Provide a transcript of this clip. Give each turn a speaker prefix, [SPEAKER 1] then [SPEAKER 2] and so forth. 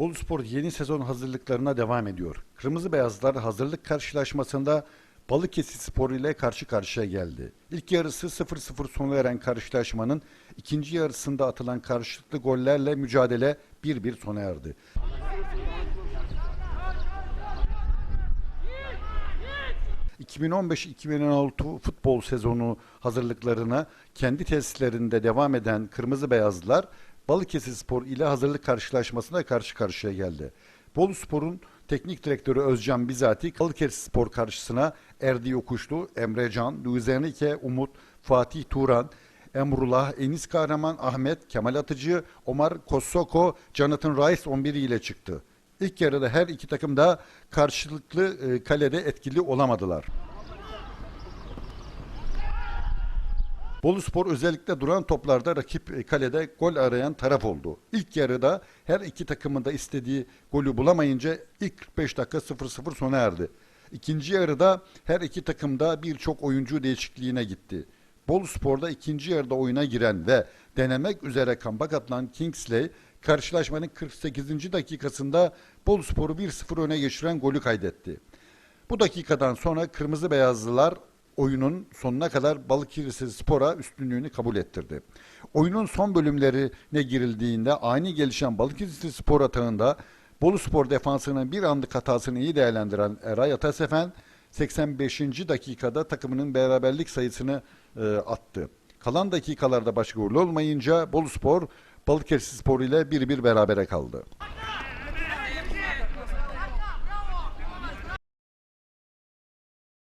[SPEAKER 1] Boluspor yeni sezon hazırlıklarına devam ediyor. Kırmızı Beyazlar hazırlık karşılaşmasında Balıkesir Spor ile karşı karşıya geldi. İlk yarısı 0-0 sona eren karşılaşmanın ikinci yarısında atılan karşılıklı gollerle mücadele 1-1 sona erdi. ...2015-2016 futbol sezonu hazırlıklarına kendi tesislerinde devam eden Kırmızı Beyazlılar... ...Balıkesir Spor ile hazırlık karşılaşmasına karşı karşıya geldi. Bolu Spor'un teknik direktörü Özcan Bizati... ...Balıkesir Spor karşısına Erdi Yokuşlu, Emre Can, Luis Enrique, Umut, Fatih Turan... Emrullah, Enis Kahraman, Ahmet, Kemal Atıcı, Omar Kossoko, Jonathan Rice 11 ile çıktı. İlk yarıda her iki takım da karşılıklı e, kalede etkili olamadılar. Boluspor özellikle duran toplarda rakip e, kalede gol arayan taraf oldu. İlk yarıda her iki takımın da istediği golü bulamayınca ilk 45 dakika 0-0 sona erdi. İkinci yarıda her iki takım da birçok oyuncu değişikliğine gitti. Boluspor'da ikinci yarıda oyuna giren ve denemek üzere kambak atılan Kingsley karşılaşmanın 48. dakikasında Boluspor'u 1-0 öne geçiren golü kaydetti. Bu dakikadan sonra Kırmızı Beyazlılar oyunun sonuna kadar Balıkesir Spor'a üstünlüğünü kabul ettirdi. Oyunun son bölümlerine girildiğinde ani gelişen Balıkesir Spor atağında Bolu Spor defansının bir anlık hatasını iyi değerlendiren Eray Atasefen 85. dakikada takımının beraberlik sayısını e, attı. Kalan dakikalarda başka gol olmayınca Bolu Spor Balıkesir Spor ile 1-1 berabere kaldı.